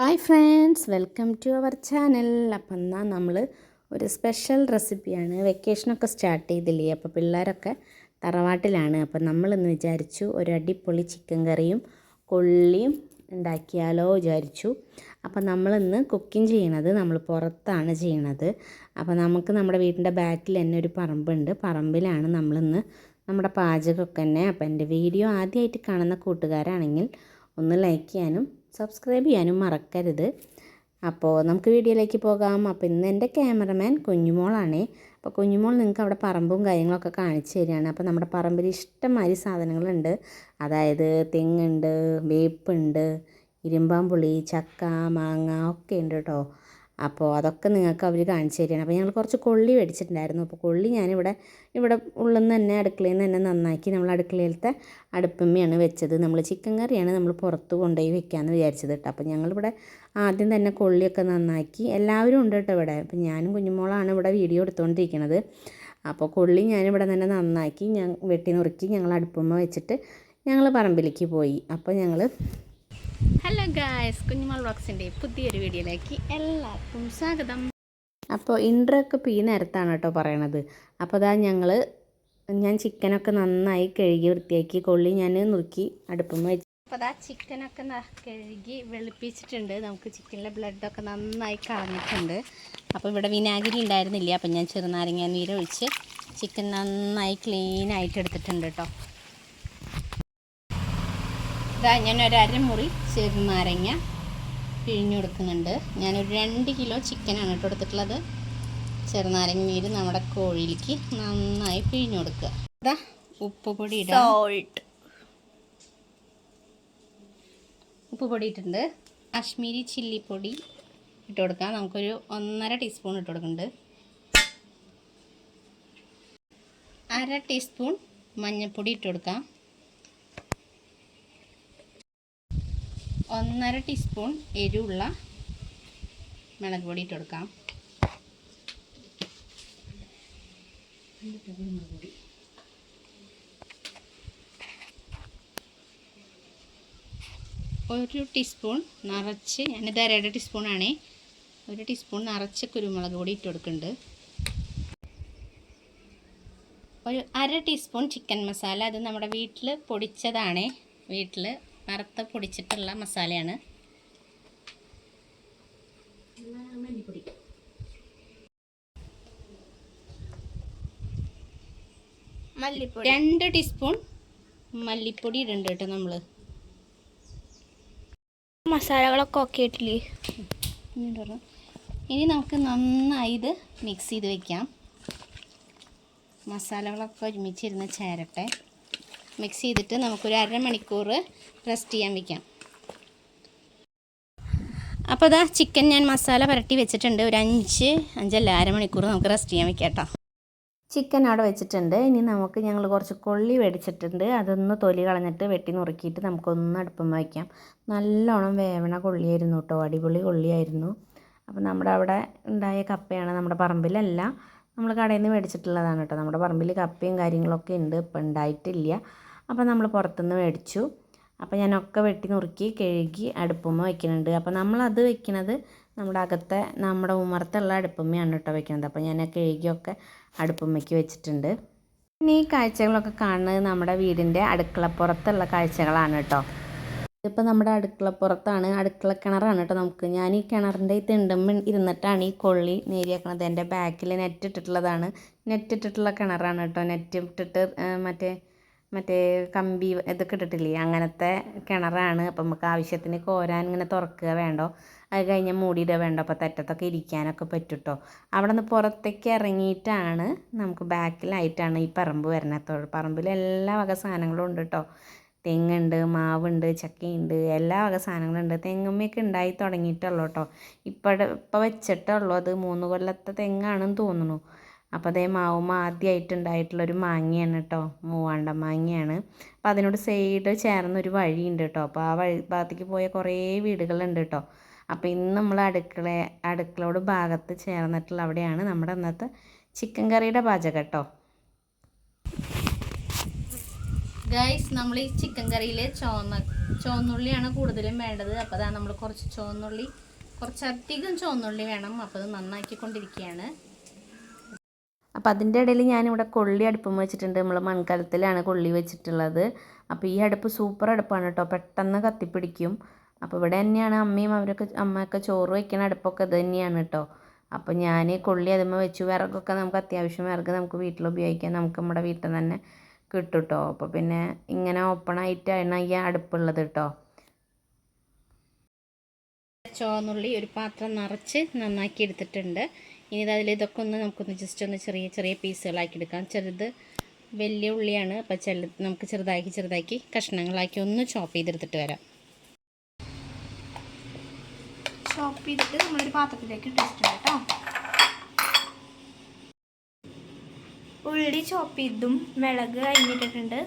Hi friends welcome to our channel. അപ്പം എന്നാൽ നമ്മൾ ഒരു സ്പെഷ്യൽ റെസിപ്പിയാണ്. വെക്കേഷനൊക്കെ സ്റ്റാർട്ട് ചെയ്തില്ലേ? അപ്പോൾ പിള്ളേരൊക്കെ തറവാട്ടിലാണ്. അപ്പം നമ്മളിന്ന് വിചാരിച്ചു ഒരു അടിപൊളി ചിക്കൻ കറിയും കൊള്ളിയും ഉണ്ടാക്കിയാലോ വിചാരിച്ചു. അപ്പം നമ്മളിന്ന് കുക്കിംഗ് ചെയ്യണത് നമ്മൾ പുറത്താണ് ചെയ്യണത്. അപ്പോൾ നമുക്ക് നമ്മുടെ വീടിന്റെ ബാക്കിൽ തന്നെ ഒരു പറമ്പുണ്ട്. പറമ്പിലാണ് നമ്മളിന്ന് നമ്മുടെ പാചകമൊക്കെ തന്നെ. അപ്പം എന്റെ വീഡിയോ ആദ്യമായിട്ട് കാണുന്ന കൂട്ടുകാരാണെങ്കിൽ ഒന്ന് ലൈക്ക് ചെയ്യാനും സബ്സ്ക്രൈബ് ചെയ്യാനും മറക്കരുത്. അപ്പോൾ നമുക്ക് വീഡിയോയിലേക്ക് പോകാം. അപ്പോൾ ഇന്ന് എന്റെ ക്യാമറമാൻ കുഞ്ഞുമോളാണേ. അപ്പോൾ കുഞ്ഞുമോൾ നിങ്ങൾക്ക് അവിടെ പറമ്പും കാര്യങ്ങളൊക്കെ കാണിച്ചു തരികയാണ്. അപ്പോൾ നമ്മുടെ പറമ്പിൽ ഇഷ്ടംമാതിരി സാധനങ്ങളുണ്ട്. അതായത് തെങ്ങുണ്ട് വേപ്പുണ്ട് ഇരുമ്പാമ്പുളി ചക്ക മാങ്ങ ഒക്കെ ഉണ്ട് കേട്ടോ. അപ്പോൾ അതൊക്കെ നിങ്ങൾക്ക് അവർ കാണിച്ചു തരികയാണ്. അപ്പോൾ ഞങ്ങൾ കുറച്ച് കൊള്ളി മേടിച്ചിട്ടുണ്ടായിരുന്നു. അപ്പോൾ കൊള്ളി ഞാനിവിടെ ഇവിടെ ഉള്ളിൽ നിന്ന് തന്നെ അടുക്കളയിൽ നിന്ന് തന്നെ നന്നാക്കി നമ്മൾ അടുക്കളയിലത്തെ അടുപ്പമ്മയാണ് വെച്ചത്. നമ്മൾ ചിക്കൻ കറിയാണ് നമ്മൾ പുറത്ത് കൊണ്ടുപോയി വെക്കാമെന്ന് വിചാരിച്ചത് കേട്ടോ. അപ്പോൾ ഞങ്ങളിവിടെ ആദ്യം തന്നെ കൊള്ളിയൊക്കെ നന്നാക്കി. എല്ലാവരും ഉണ്ട് കേട്ടോ ഇവിടെ. അപ്പോൾ ഞാനും കുഞ്ഞുമോളാണ് ഇവിടെ വീഡിയോ എടുത്തുകൊണ്ടിരിക്കുന്നത് അപ്പോൾ കൊള്ളി ഞാനിവിടെ തന്നെ നന്നാക്കി ഞാൻ വെട്ടി നുറുക്കി ഞങ്ങൾ അടുപ്പമ്മ വെച്ചിട്ട് ഞങ്ങൾ പറമ്പിലേക്ക് പോയി. അപ്പോൾ ഞങ്ങൾ ഹലോ ഗായ്സ് കുഞ്ഞുമാൾ വ്ളോഗ്സിന്റെ പുതിയൊരു വീഡിയോയിലേക്ക് എല്ലാവർക്കും സ്വാഗതം. അപ്പോൾ ഇൻട്രൊക്കെ പീ നേരത്താണ് കേട്ടോ പറയണത്. അപ്പോൾ അതാ ഞങ്ങൾ ഞാൻ ചിക്കനൊക്കെ നന്നായി കഴുകി വൃത്തിയാക്കി കൊള്ളി ഞാൻ നുറുക്കി അടുപ്പം വെച്ച്. അപ്പോൾ അതാ ചിക്കനൊക്കെ കഴുകി വെളുപ്പിച്ചിട്ടുണ്ട്. നമുക്ക് ചിക്കനിലെ ബ്ലഡൊക്കെ നന്നായി കളഞ്ഞിട്ടുണ്ട്. അപ്പോൾ ഇവിടെ വിനാഗിരി ഉണ്ടായിരുന്നില്ല? അപ്പം ഞാൻ ചെറുനാരങ്ങ നീരൊഴിച്ച് ചിക്കൻ നന്നായി ക്ലീൻ ആയിട്ട് എടുത്തിട്ടുണ്ട് കേട്ടോ. ഇതാ ഞാൻ ഒരു അരമുറി ചെറുനാരങ്ങ പിഴിഞ്ഞു കൊടുക്കുന്നുണ്ട് ഞാനൊരു രണ്ട് കിലോ ചിക്കനാണ് കേട്ടോ എടുത്തിട്ടുള്ളത്. ചെറുനാരങ്ങ നീര് നമ്മുടെ കോഴിയിലേക്ക് നന്നായി പിഴിഞ്ഞു കൊടുക്കുക ഇതാ ഉപ്പ് പൊടി ഇടാം. Salt. ഉപ്പ് പൊടി ഇട്ടിട്ടുണ്ട്. കാശ്മീരി ചില്ലി പൊടി ഇട്ട് കൊടുക്കാം. നമുക്കൊരു ഒന്നര ടീസ്പൂൺ ഇട്ട് കൊടുക്കുന്നുണ്ട്. അര ടീസ്പൂൺ മഞ്ഞൾപ്പൊടി ഇട്ട് കൊടുക്കാം. ഒന്നര ടീസ്പൂൺ എരിവുള്ള മുളക് പൊടി ഇട്ട് കൊടുക്കാം. ഒരു ടീസ്പൂൺ നിറച്ച് ഞാനിത് ടീസ്പൂൺ ടീസ്പൂണാണേ. ഒരു ടീസ്പൂൺ നിറച്ച് കുരുമുളക് പൊടി ഇട്ട് കൊടുക്കുന്നുണ്ട്. ഒരു അര ടീസ്പൂൺ ചിക്കൻ മസാല. അത് നമ്മുടെ വീട്ടിൽ പൊടിച്ചതാണേ. വീട്ടിൽ വറുത്ത് പൊടിച്ചിട്ടുള്ള മസാലയാണ്. മല്ലിപ്പൊടി. രണ്ട് ടീസ്പൂൺ മല്ലിപ്പൊടി ഇടുന്നുണ്ട് കേട്ടോ നമ്മൾ മസാലകളൊക്കെ ഓക്കെ ആയിട്ടില്ലേ? ഇങ്ങോട്ട് ഇനി നമുക്ക് നന്നായി ഇത് മിക്സ് ചെയ്ത് വെക്കാം. മസാലകളൊക്കെ ഒരുമിച്ചിരുന്ന് ചേരട്ടെ. മിക്സ് ചെയ്തിട്ട് നമുക്കൊരു അരമണിക്കൂർ റെസ്റ്റ് ചെയ്യാൻ വയ്ക്കാം അപ്പോൾ അതാ ചിക്കൻ ഞാൻ മസാല പുരട്ടി വെച്ചിട്ടുണ്ട്. ഒരു അഞ്ച് അഞ്ചല്ല അരമണിക്കൂർ നമുക്ക് റെസ്റ്റ് ചെയ്യാൻ വെക്കാം കേട്ടോ. ചിക്കൻ അവിടെ വെച്ചിട്ടുണ്ട്. ഇനി നമുക്ക് ഞങ്ങൾ കുറച്ച് കൊള്ളി മേടിച്ചിട്ടുണ്ട് അതൊന്ന് തൊലി കളഞ്ഞിട്ട് വെട്ടി നുറുക്കിയിട്ട് നമുക്കൊന്ന് അടുപ്പം വയ്ക്കാം. നല്ലോണം വേവണ കൊള്ളിയായിരുന്നു കേട്ടോ. അടിപൊളി കൊള്ളിയായിരുന്നു. അപ്പോൾ നമ്മുടെ അവിടെ ഉണ്ടായ കപ്പയാണ് നമ്മുടെ പറമ്പിലല്ല. നമ്മൾ കടയിൽ നിന്ന് മേടിച്ചിട്ടുള്ളതാണ് കേട്ടോ. നമ്മുടെ പറമ്പിൽ കപ്പയും കാര്യങ്ങളൊക്കെ ഉണ്ട്. ഇപ്പം ഉണ്ടായിട്ടില്ല. അപ്പോൾ നമ്മൾ പുറത്തുനിന്ന് മേടിച്ചു. അപ്പോൾ ഞാനൊക്കെ വെട്ടി നുറുക്കി കഴുകി അടുപ്പുമ്മ വെക്കുന്നുണ്ട്. അപ്പോൾ നമ്മളത് വെക്കുന്നത് നമ്മുടെ അകത്തെ നമ്മുടെ ഉമ്മറത്തുള്ള അടുപ്പമ്മയാണ് കേട്ടോ വെക്കുന്നത്. അപ്പോൾ ഞാൻ കഴുകിയൊക്കെ അടുപ്പമ്മയ്ക്ക് വെച്ചിട്ടുണ്ട്. പിന്നെ ഈ കാഴ്ചകളൊക്കെ കാണുന്നത് നമ്മുടെ വീടിന്റെ അടുക്കളപ്പുറത്തുള്ള കാഴ്ചകളാണ് കേട്ടോ. ഇതിപ്പോൾ നമ്മുടെ അടുക്കളപ്പുറത്താണ്. അടുക്കള കിണറാണ് കേട്ടോ നമുക്ക്. ഞാൻ ഈ കിണറിന്റെ ഈ തിണ്ടുമ്മ ഇരുന്നിട്ടാണ് ഈ കൊള്ളി നേരിയാക്കണത്. എന്റെ ബാക്കിൽ നെറ്റ് ഇട്ടിട്ടുള്ളതാണ്. നെറ്റ് ഇട്ടിട്ടുള്ള കിണറാണ് കേട്ടോ. നെറ്റ് ഇട്ടിട്ട് മറ്റേ മറ്റേ കമ്പി ഇതൊക്കെ ഇട്ടിട്ടില്ലേ? അങ്ങനത്തെ കിണറാണ്. അപ്പം നമുക്ക് ആവശ്യത്തിന് കോരാൻ ഇങ്ങനെ തുറക്കുക വേണ്ടോ? അത് കഴിഞ്ഞ് മൂടിയിടുക വേണ്ടോ? അപ്പോൾ തെറ്റത്തൊക്കെ ഇരിക്കാനൊക്കെ പറ്റും കേട്ടോ അവിടെ നിന്ന് പുറത്തേക്ക് ഇറങ്ങിയിട്ടാണ് നമുക്ക് ബാക്കിലായിട്ടാണ് ഈ പറമ്പ് വരുന്നത്. പറമ്പിൽ എല്ലാ വക സാധനങ്ങളും ഉണ്ട് കേട്ടോ തെങ്ങുണ്ട് മാവുണ്ട് ചക്കയുണ്ട് എല്ലാ വക സാധനങ്ങളുണ്ട് തെങ്ങുമ്മയൊക്കെ ഉണ്ടായി തുടങ്ങിയിട്ടുള്ളൂ കേട്ടോ ഇപ്പോൾ ഇപ്പോൾ വെച്ചിട്ടുള്ളൂ. അത് മൂന്ന് കൊല്ലത്തെ തെങ്ങാണെന്ന് തോന്നുന്നു. അപ്പോൾ അതേ മാവുമ്മ ഉണ്ടായിട്ടുള്ളൊരു മാങ്ങയാണ് കേട്ടോ മൂവാണ്ട മാങ്ങയാണ്. അപ്പോൾ അതിനോട് സൈഡ് ചേർന്നൊരു വഴിയുണ്ട് കേട്ടോ അപ്പോൾ ആ വഴി ഭാഗത്തേക്ക് പോയ കുറേ വീടുകളുണ്ട് കേട്ടോ അപ്പോൾ ഇന്ന് നമ്മൾ അടുക്കള അടുക്കളയോട് ഭാഗത്ത് ചേർന്നിട്ടുള്ള അവിടെയാണ് നമ്മുടെ അന്നത്തെ ചിക്കൻ കറിയുടെ പാചകം കേട്ടോ ഗൈസ് നമ്മൾ ഈ ചിക്കൻ കറിയിലെ ചോന്ന ചോന്നുള്ളിയാണ് കൂടുതലും വേണ്ടത്. അപ്പോൾ അതാണ് നമ്മൾ കുറച്ച് ചോന്നുള്ളി കുറച്ചധികം ചോന്നുള്ളി വേണം. അപ്പോൾ അത് നന്നാക്കിക്കൊണ്ടിരിക്കുകയാണ്. അപ്പോൾ അതിന്റെ ഇടയിൽ ഞാനിവിടെ കൊള്ളി അടുപ്പം വെച്ചിട്ടുണ്ട്. നമ്മൾ മൺകലത്തിലാണ് കൊള്ളി വെച്ചിട്ടുള്ളത്. അപ്പോൾ ഈ അടുപ്പ് സൂപ്പർ അടുപ്പാണ് കേട്ടോ. പെട്ടെന്ന് കത്തിപ്പിടിക്കും. അപ്പോൾ ഇവിടെ തന്നെയാണ് അമ്മയും അവരൊക്കെ അമ്മയൊക്കെ ചോറ് വയ്ക്കണ അടുപ്പൊക്കെ ഇത് തന്നെയാണ് കേട്ടോ. അപ്പോൾ ഞാൻ കൊള്ളി അതുമ്പോൾ വെച്ചു. വിറകൊക്കെ നമുക്ക് അത്യാവശ്യം വിറക് നമുക്ക് വീട്ടിൽ ഉപയോഗിക്കാം. നമുക്ക് നമ്മുടെ വീട്ടിൽ തന്നെ കിട്ടും കേട്ടോ. അപ്പോൾ പിന്നെ ഇങ്ങനെ ഓപ്പൺ ആയിട്ടാണ് ഈ അടുപ്പുള്ളത് കേട്ടോ. ചോന്നുള്ളി ഒരു പാത്രം നിറച്ച് നന്നാക്കി എടുത്തിട്ടുണ്ട്. ഇനി അതിൽ ഇതൊക്കെ ഒന്ന് നമുക്കൊന്ന് ജസ്റ്റ് ഒന്ന് ചെറിയ ചെറിയ പീസുകളാക്കി എടുക്കാം. ചെറുത് വലിയ ഉള്ളിയാണ്. അപ്പോൾ ചെറു നമുക്ക് ചെറുതാക്കി ചെറുതാക്കി കഷ്ണങ്ങളാക്കി ഒന്ന് ചോപ്പ് ചെയ്തെടുത്തിട്ട് വരാം. ചോപ്പ് ചെയ്തിട്ട് നമ്മളൊരു പാത്രത്തിലേക്ക് ഇട്ടിട്ടുണ്ട് കേട്ടോ. ഉള്ളി ചോപ്പ് ചെയ്തും മിളക് അരിഞ്ഞിട്ടിട്ടുണ്ട്.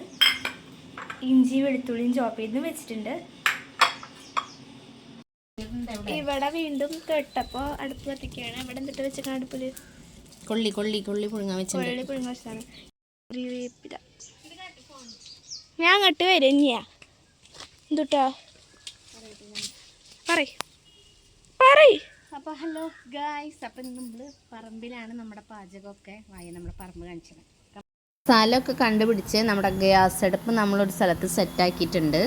ഇഞ്ചി വെളുത്തുള്ളിയും ചോപ്പ് ചെയ്തും വെച്ചിട്ടുണ്ട്. ഇവിടെ വീണ്ടും കേട്ടപ്പോ അടുപ്പ് കത്തിക്കാണ് ഇവിടെ എന്തിട്ട് വെച്ച അടുപ്പിൽ കൊള്ളി കൊള്ളി കൊള്ളി പുഴുങ്ങാൻ വെച്ചിട്ടുണ്ട്. കൊള്ളി പുഴുങ്ങ വെച്ചാണ് കറിവേപ്പില. ഞാൻ അങ്ങോട്ട് വരും ഇനിയാ എന്തുട്ടാ? പറ അപ്പൊ അപ്പോൾ ഹലോ ഗായ്സ് അപ്പം നമ്മൾ പറമ്പിലാണ് നമ്മുടെ പാചകമൊക്കെ വായ നമ്മുടെ പറമ്പ് കാണിച്ചത്. സ്ഥലമൊക്കെ കണ്ടുപിടിച്ച് നമ്മുടെ ഗ്യാസ് അടുപ്പ് നമ്മളൊരു സ്ഥലത്ത് സെറ്റ് സെറ്റാക്കിയിട്ടുണ്ട്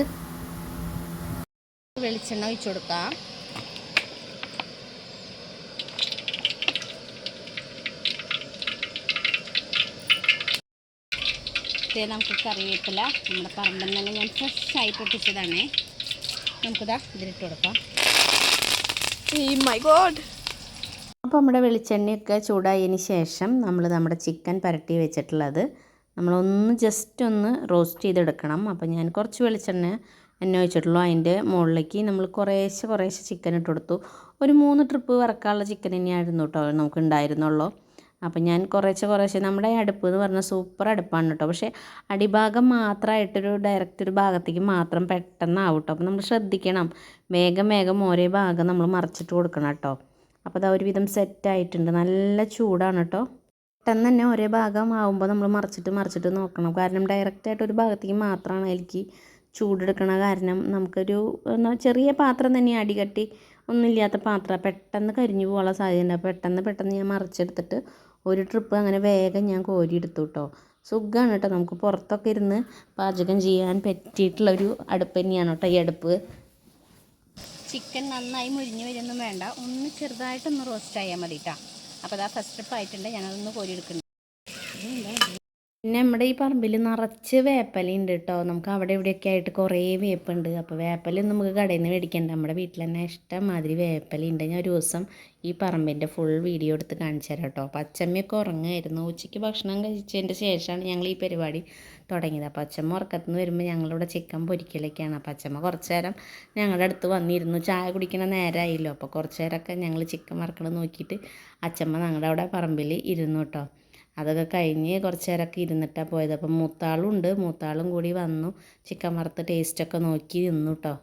വെളിച്ചെണ്ണ ഒഴിച്ചു കൊടുക്കാം. ഇത് നമുക്ക് കറിവേപ്പില നമ്മുടെ പറമ്പിൽ നിന്ന് തന്നെ ഞാൻ ഫ്രഷ് ആയിട്ട് ഒട്ടിച്ചതാണേ നമുക്കിതാ ഇതിലിട്ട് കൊടുക്കാം. മൈ ഗോഡ് അപ്പോൾ നമ്മുടെ വെളിച്ചെണ്ണയൊക്കെ ചൂടായതിന് ശേഷം നമ്മൾ നമ്മുടെ ചിക്കൻ പരട്ടി വെച്ചിട്ടുള്ളത് നമ്മളൊന്ന് ജസ്റ്റ് ഒന്ന് റോസ്റ്റ് ചെയ്തെടുക്കണം. അപ്പോൾ ഞാൻ കുറച്ച് വെളിച്ചെണ്ണ എണ്ണ വെച്ചിട്ടുള്ളൂ അതിന്റെ മുകളിലേക്ക് നമ്മൾ കുറേശ്ശെ കുറേശ്ശെ ചിക്കൻ ഇട്ട് കൊടുത്തു. ഒരു മൂന്ന് ട്രിപ്പ് വറക്കാനുള്ള ചിക്കൻ തന്നെയായിരുന്നു കേട്ടോ നമുക്ക് ഉണ്ടായിരുന്നുള്ളൂ. അപ്പോൾ ഞാൻ കുറേശ്ശെ കുറേശ്ശെ നമ്മുടെ അടുപ്പ് എന്ന് പറഞ്ഞാൽ സൂപ്പർ അടുപ്പാണ് കേട്ടോ പക്ഷേ അടിഭാഗം മാത്രമായിട്ടൊരു ഡയറക്റ്റ് ഒരു ഭാഗത്തേക്ക് മാത്രം പെട്ടെന്നാവും കേട്ടോ അപ്പം നമ്മൾ ശ്രദ്ധിക്കണം. വേഗം വേഗം ഓരോ ഭാഗം നമ്മൾ മറിച്ചിട്ട് കൊടുക്കണം കേട്ടോ അപ്പോൾ അത് ഒരുവിധം സെറ്റായിട്ടുണ്ട് നല്ല ചൂടാണ് കേട്ടോ പെട്ടെന്ന് തന്നെ ഒരേ ഭാഗം ആവുമ്പോൾ നമ്മൾ മറിച്ചിട്ട് മറിച്ചിട്ട് നോക്കണം. കാരണം ഡയറക്റ്റായിട്ട് ഒരു ഭാഗത്തേക്ക് മാത്രമാണ് എനിക്ക് ചൂടെടുക്കണ കാരണം നമുക്കൊരു ചെറിയ പാത്രം തന്നെ അടികട്ടി ഒന്നുമില്ലാത്ത പാത്രം. പെട്ടെന്ന് കരിഞ്ഞു പോകാനുള്ള സാധ്യതയുണ്ട്. പെട്ടെന്ന് പെട്ടെന്ന് ഞാൻ മറിച്ചെടുത്തിട്ട് ഒരു ട്രിപ്പ് അങ്ങനെ വേഗം ഞാൻ കോരിയെടുത്തു കേട്ടോ സുഖമാണ് കേട്ടോ. നമുക്ക് പുറത്തൊക്കെ ഇരുന്ന് പാചകം ചെയ്യാൻ പറ്റിയിട്ടുള്ള ഒരു അടുപ്പ് തന്നെയാണ് കേട്ടോ ഈ അടുപ്പ്. ചിക്കൻ നന്നായി മുരിഞ്ഞ് വരുമൊന്നും വേണ്ട. ഒന്ന് ചെറുതായിട്ടൊന്ന് റോസ്റ്റ് ആയാൽ മതി കേട്ടോ അപ്പോൾ അതാ ഫസ്റ്റ് ട്രിപ്പ് ആയിട്ടുണ്ട് ഞാനതൊന്ന് കോരിയെടുക്കുന്നുണ്ട്. പിന്നെ നമ്മുടെ ഈ പറമ്പിൽ നിറച്ച് വേപ്പലുണ്ട് കേട്ടോ നമുക്ക് അവിടെ ഇവിടെയൊക്കെ ആയിട്ട് കുറേ വേപ്പുണ്ട്. അപ്പോൾ വേപ്പലും നമുക്ക് കടയിൽ നിന്ന് മേടിക്കണ്ട. നമ്മുടെ വീട്ടിൽ തന്നെ ഇഷ്ടംമാതിരി വേപ്പലുണ്ട് ഞാൻ ഒരു ദിവസം ഈ പറമ്പിന്റെ ഫുൾ വീഡിയോ എടുത്ത് കാണിച്ചു തരാം കേട്ടോ അപ്പോൾ അച്ചമ്മയൊക്കെ ഉറങ്ങുമായിരുന്നു ഉച്ചയ്ക്ക് ഭക്ഷണം കഴിച്ചതിന്റെ ശേഷമാണ് ഞങ്ങൾ ഈ പരിപാടി തുടങ്ങിയത്. അപ്പോൾ അച്ചമ്മ ഉറക്കത്തിൽ നിന്ന് വരുമ്പോൾ ഞങ്ങളിവിടെ ചിക്കൻ പൊരിക്കലൊക്കെയാണ്. അപ്പോൾ അച്ചമ്മ കുറച്ച് നേരം ഞങ്ങളുടെ അടുത്ത് വന്നിരുന്നു. ചായ കുടിക്കണ നേരമായില്ലോ അപ്പോൾ കുറച്ച് നേരമൊക്കെ ഞങ്ങൾ ചിക്കൻ വറക്കണം നോക്കിയിട്ട് അച്ചമ്മ ഞങ്ങളുടെ അവിടെ പറമ്പിൽ ഇരുന്നു കേട്ടോ അതൊക്കെ കഴിഞ്ഞ് കുറച്ച് നേരമൊക്കെ ഇരുന്നിട്ടാണ് പോയത്. അപ്പം മൂത്താളും ഉണ്ട് മൂത്താളും കൂടി വന്നു. ചിക്കൻ വറുത്ത് ടേസ്റ്റൊക്കെ നോക്കി നിന്നു കേട്ടോ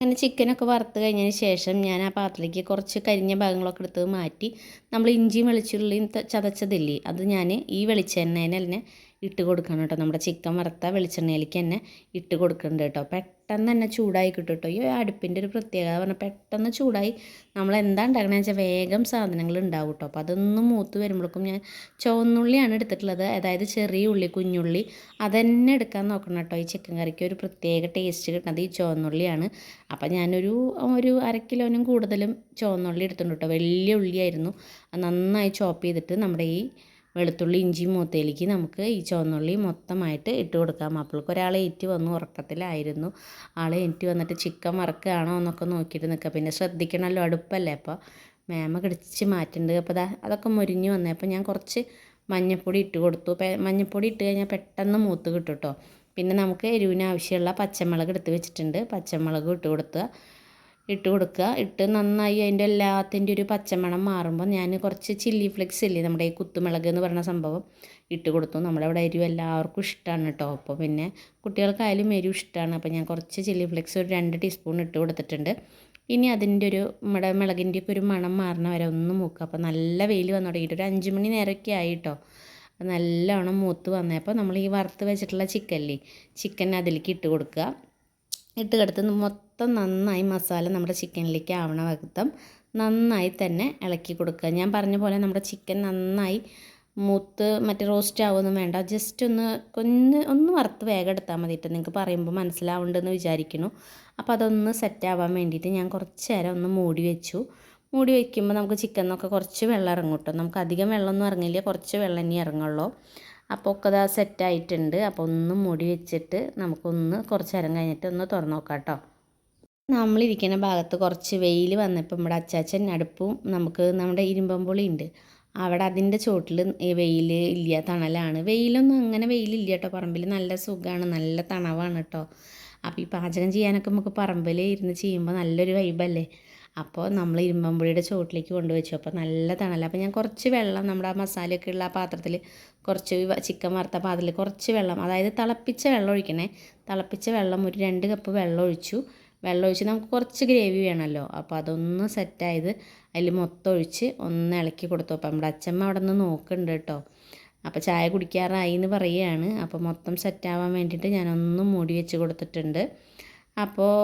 അങ്ങനെ ചിക്കനൊക്കെ വറുത്ത് കഴിഞ്ഞതിന് ശേഷം ഞാൻ ആ പാത്രത്തിലേക്ക് കുറച്ച് കരിഞ്ഞ ഭാഗങ്ങളൊക്കെ എടുത്ത് മാറ്റി നമ്മൾ ഇഞ്ചിയും വെളിച്ചുള്ളിയും ചതച്ചതില്ലേ അത് ഞാൻ ഈ വെളിച്ചെണ്ണയിൽ തന്നെ ഇട്ട് കൊടുക്കണം കേട്ടോ നമ്മുടെ ചിക്കൻ വറുത്ത വെളിച്ചെണ്ണയിലേക്ക് തന്നെ ഇട്ട് കൊടുക്കുന്നുണ്ട് കേട്ടോ പെട്ടെന്ന് തന്നെ ചൂടായി കിട്ടും ഈ അടുപ്പിന്റെ ഒരു പ്രത്യേകത പറഞ്ഞാൽ പെട്ടെന്ന് ചൂടായി നമ്മൾ എന്താ ഉണ്ടാക്കണമെന്ന് വെച്ചാൽ വേഗം സാധനങ്ങൾ ഉണ്ടാവും കേട്ടോ അപ്പോൾ അതൊന്നും മൂത്ത് വരുമ്പോഴേക്കും ഞാൻ ചുവന്നുള്ളിയാണ് എടുത്തിട്ടുള്ളത്. അതായത് ചെറിയ ഉള്ളി കുഞ്ഞുള്ളി അതന്നെ എടുക്കാൻ നോക്കണം കേട്ടോ ഈ ചിക്കൻ കറിക്ക് ഒരു പ്രത്യേക ടേസ്റ്റ് കിട്ടുന്നത് ഈ ചുവന്നുള്ളിയാണ്. അപ്പോൾ ഞാനൊരു ഒരു അര കിലോനും കൂടുതലും ചുവന്നുള്ളി എടുത്തിട്ടുണ്ട് കേട്ടോ വലിയ ഉള്ളിയായിരുന്നു. നന്നായി ചോപ്പ് ചെയ്തിട്ട് നമ്മുടെ ഈ വെളുത്തുള്ളി ഇഞ്ചി മൂത്തയിലേക്ക് നമുക്ക് ഈ ചുവന്നുള്ളി മൊത്തമായിട്ട് ഇട്ട് കൊടുക്കാം. അപ്പോൾക്ക് ഒരാൾ ഏറ്റ് വന്നു ഉറക്കത്തിലായിരുന്നു. ആൾ ഏറ്റ് വന്നിട്ട് ചിക്കൻ വറക്കുകയാണോ എന്നൊക്കെ നോക്കിയിട്ട് നിൽക്കുക. പിന്നെ ശ്രദ്ധിക്കണമല്ലോ അടുപ്പല്ലേ? അപ്പോൾ മേമ കടിച്ച് മാറ്റുന്നുണ്ട് അപ്പോൾ അതൊക്കെ മുരിഞ്ഞ് വന്നേ. അപ്പോൾ ഞാൻ കുറച്ച് മഞ്ഞപ്പൊടി ഇട്ട് കൊടുത്തു. മഞ്ഞപ്പൊടി ഇട്ട് കഴിഞ്ഞാൽ പെട്ടെന്ന് മൂത്ത് കിട്ടും കേട്ടോ പിന്നെ നമുക്ക് എരിവിന് ആവശ്യമുള്ള പച്ചമുളക് എടുത്ത് വെച്ചിട്ടുണ്ട്. പച്ചമുളക് ഇട്ട് കൊടുക്കുക. ഇട്ട് കൊടുക്കുക. ഇട്ട് നന്നായി അതിന്റെ എല്ലാത്തിന്റെ ഒരു പച്ചമണം മാറുമ്പോൾ ഞാൻ കുറച്ച് ചില്ലി ഫ്ലെക്സ് ഇല്ലേ നമ്മുടെ ഈ കുത്തുമുളക് എന്ന് പറയുന്ന സംഭവം ഇട്ട് കൊടുത്തു. നമ്മുടെ എരിവ് എല്ലാവർക്കും ഇഷ്ടമാണ് കേട്ടോ. അപ്പോൾ പിന്നെ കുട്ടികൾക്കായാലും എരിവ് ഇഷ്ടമാണ് അപ്പോൾ ഞാൻ കുറച്ച് ചില്ലി ഫ്ലെക്സ് ഒരു രണ്ട് ടീസ്പൂൺ ഇട്ട് കൊടുത്തിട്ടുണ്ട്. ഇനി അതിന്റെ ഒരു നമ്മുടെ മുളകിന്റെ ഒക്കെ ഒരു മണം മാറണ വരെ ഒന്ന് മൂക്കുക. അപ്പോൾ നല്ല വെയിൽ വന്നു തുടങ്ങിയിട്ട് ഒരു അഞ്ച് മണി നേരമൊക്കെ ആയി കേട്ടോ. നല്ലോണം മൂത്ത് വന്നപ്പോൾ നമ്മൾ ഈ വറുത്ത് വെച്ചിട്ടുള്ള ചിക്കനില്ലേ ചിക്കൻ അതിലേക്ക് ഇട്ട് കൊടുക്കുക. ഇട്ട് കൊടുത്ത് മൊത്തം നന്നായി മസാല നമ്മുടെ ചിക്കനിലേക്ക് ആവണ വകത്തം നന്നായി തന്നെ ഇളക്കി കൊടുക്കുക. ഞാൻ പറഞ്ഞ പോലെ നമ്മുടെ ചിക്കൻ നന്നായി മൂത്ത് മറ്റേ റോസ്റ്റ് ആവുമൊന്നും വേണ്ട. ജസ്റ്റ് ഒന്ന് കൊന്ന് ഒന്ന് വറുത്ത് വേഗം എടുത്താൽ മതിയിട്ട് നിങ്ങൾക്ക് പറയുമ്പോൾ മനസ്സിലാവുന്നുണ്ടെന്ന് വിചാരിക്കുന്നു. അപ്പോൾ അതൊന്ന് സെറ്റ് ആവാൻ വേണ്ടിയിട്ട് ഞാൻ കുറച്ച് നേരം ഒന്ന് മൂടി വെച്ചു. മൂടി വയ്ക്കുമ്പോൾ നമുക്ക് ചിക്കൻ എന്നൊക്കെ കുറച്ച് വെള്ളം ഇറങ്ങും കേട്ടോ നമുക്ക് അധികം വെള്ളമൊന്നും ഇറങ്ങില്ല. കുറച്ച് വെള്ളം ഇനി ഇറങ്ങുള്ളൂ. അപ്പോൾ ഒക്കെ അതാ സെറ്റായിട്ടുണ്ട് അപ്പോൾ ഒന്ന് മൂടി വെച്ചിട്ട് നമുക്കൊന്ന് കുറച്ച് നേരം കഴിഞ്ഞിട്ട് ഒന്ന് തുറന്നു നോക്കാം കേട്ടോ നമ്മളിരിക്കുന്ന ഭാഗത്ത് കുറച്ച് വെയിൽ വന്നപ്പോൾ നമ്മുടെ അച്ചാച്ചൻ അടുപ്പും നമുക്ക് നമ്മുടെ ഇരുമ്പമ്പുളി ഉണ്ട് അവിടെ അതിന്റെ ചോട്ടിൽ വെയിൽ ഇല്ല തണലാണ്. വെയിലൊന്നും അങ്ങനെ വെയിലില്ല കേട്ടോ. പറമ്പിൽ നല്ല സുഖമാണ് നല്ല തണവാണ് കേട്ടോ. അപ്പോൾ ഈ പാചകം ചെയ്യാനൊക്കെ നമുക്ക് പറമ്പിൽ ഇരുന്ന് ചെയ്യുമ്പോൾ നല്ലൊരു വൈബല്ലേ അപ്പോൾ നമ്മൾ ഇരുമ്പമ്പുളിയുടെ ചോട്ടിലേക്ക് കൊണ്ടുവച്ചു. അപ്പോൾ നല്ല തണല. അപ്പോൾ ഞാൻ കുറച്ച് വെള്ളം നമ്മുടെ ആ മസാലയൊക്കെ ഉള്ള ആ പാത്രത്തിൽ കുറച്ച് ചിക്കൻ വറുത്ത പാത്രത്തിൽ കുറച്ച് വെള്ളം അതായത് തിളപ്പിച്ച വെള്ളം ഒഴിക്കണേ. തിളപ്പിച്ച വെള്ളം ഒരു രണ്ട് കപ്പ് വെള്ളം ഒഴിച്ചു. വെള്ളം ഒഴിച്ച് നമുക്ക് കുറച്ച് ഗ്രേവി വേണമല്ലോ. അപ്പോൾ അതൊന്ന് സെറ്റായത് അതിൽ മൊത്തം ഒഴിച്ച് ഒന്ന് ഇളക്കി കൊടുത്തു. അപ്പോൾ നമ്മുടെ അച്ഛമ്മ അവിടെ നിന്ന് നോക്കുന്നുണ്ട് കേട്ടോ. അപ്പോൾ ചായ കുടിക്കാറായി എന്ന് പറയുകയാണ്. അപ്പോൾ മൊത്തം സെറ്റാവാൻ വേണ്ടിയിട്ട് ഞാനൊന്ന് മൂടി വെച്ച് കൊടുത്തിട്ടുണ്ട്. അപ്പോൾ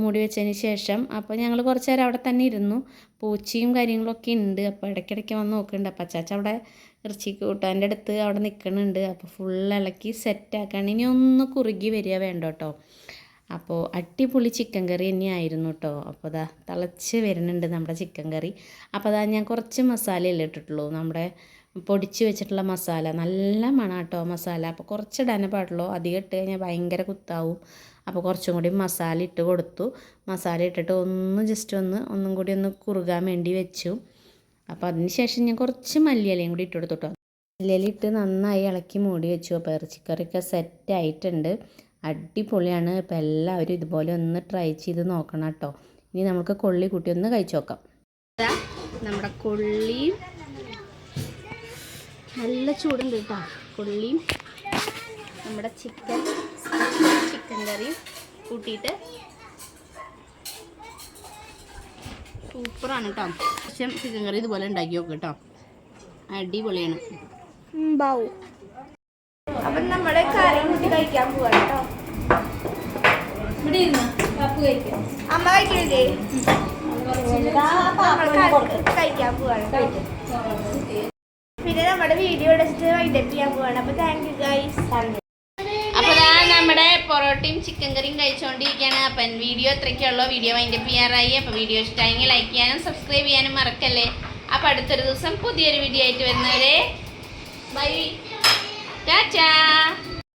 മൂടി വെച്ചതിന് ശേഷം അപ്പോൾ ഞങ്ങൾ കുറച്ച് നേരം അവിടെ തന്നെ ഇരുന്നു. പൂച്ചയും കാര്യങ്ങളൊക്കെ ഉണ്ട്. അപ്പോൾ ഇടയ്ക്കിടയ്ക്ക് വന്ന് നോക്കുന്നുണ്ട്. അപ്പോൾ അച്ചാച്ച അവിടെ ഇറച്ചി കൂട്ടാന്റെ അടുത്ത് അവിടെ നിൽക്കുന്നുണ്ട്. അപ്പോൾ ഫുൾ ഇളക്കി സെറ്റാക്കാണ് ഇനി ഒന്ന് കുറുകി വരിക വേണ്ട കേട്ടോ. അപ്പോൾ അടിപൊളി ചിക്കൻ കറി തന്നെയായിരുന്നു കേട്ടോ അപ്പോൾ അതാ തിളച്ച് വരുന്നുണ്ട് നമ്മുടെ ചിക്കൻ കറി അപ്പോൾ അതാ ഞാൻ കുറച്ച് മസാലയല്ലേ ഇട്ടിട്ടുള്ളൂ. നമ്മുടെ പൊടിച്ച് വെച്ചിട്ടുള്ള മസാല. നല്ല മണം കേട്ടോ മസാല. അപ്പോൾ കുറച്ച് ഇടാനേ പാടുള്ളൂ. അധികം ഇട്ട് കഴിഞ്ഞാൽ ഭയങ്കര കുത്താവും. അപ്പോൾ കുറച്ചും കൂടി മസാല ഇട്ട് കൊടുത്തു. മസാല ഇട്ടിട്ട് ഒന്ന് ജസ്റ്റ് ഒന്ന് ഒന്നും കൂടി ഒന്ന് കുറുകാൻ വേണ്ടി വെച്ചു. അപ്പോൾ അതിന് ശേഷം ഞാൻ കുറച്ച് മല്ലിയിലയും കൂടി ഇട്ട് കൊടുത്തു കേട്ടോ മല്ലിയിലിട്ട് നന്നായി ഇളക്കി മൂടി വെച്ചു. അപ്പോൾ ഇറച്ചിക്കറിയൊക്കെ സെറ്റ് ആയിട്ടുണ്ട്. അടിപൊളിയാണ്. ഇപ്പം എല്ലാവരും ഇതുപോലെ ഒന്ന് ട്രൈ ചെയ്ത് നോക്കണം കേട്ടോ. ഇനി നമുക്ക് കൊള്ളി കുട്ടി ഒന്ന് കഴിച്ചു നോക്കാം. നമ്മുടെ കൊള്ളിയും നല്ല ചൂടുണ്ട് കേട്ടോ. കൊള്ളിയും നമ്മുടെ ചിക്കൻ ചിക്കൻ കറിയും കൂട്ടിയിട്ട് സൂപ്പറാണ് കേട്ടോ. പക്ഷേ ചിക്കൻ കറി ഇതുപോലെ ഉണ്ടാക്കി നോക്ക് കേട്ടോ. അടിപൊളിയാണ്. അപ്പം നമ്മൾ കറി കൂട്ടി കഴിക്കാൻ പോവാ കേട്ടോ. അമ്മ കഴിക്കരുതേ നമ്മൾ കറി കഴിക്കാൻ പോവാണ്. പിന്നെ നമ്മുടെ വീഡിയോ എടുത്തിട്ട് വൈൻഡപ്പ് ചെയ്യാൻ പോവാണ്. അപ്പൊ താങ്ക് യു ഗൈസ് ദാ നമ്മുടെ പൊറോട്ടയും ചിക്കൻ കറിയും കഴിച്ചുകൊണ്ടിരിക്കുകയാണ് അപ്പം വീഡിയോ എത്രയ്ക്കുള്ളൂ വീഡിയോ വൈൻഡപ്പ് ചെയ്യാറായി. അപ്പോൾ വീഡിയോ ഇഷ്ടമായെങ്കിൽ ലൈക്ക് ചെയ്യാനും സബ്സ്ക്രൈബ് ചെയ്യാനും മറക്കല്ലേ. അപ്പം അടുത്തൊരു ദിവസം പുതിയൊരു വീഡിയോ ആയിട്ട് വരുന്നവരെ. ബൈ ടാറ്റാ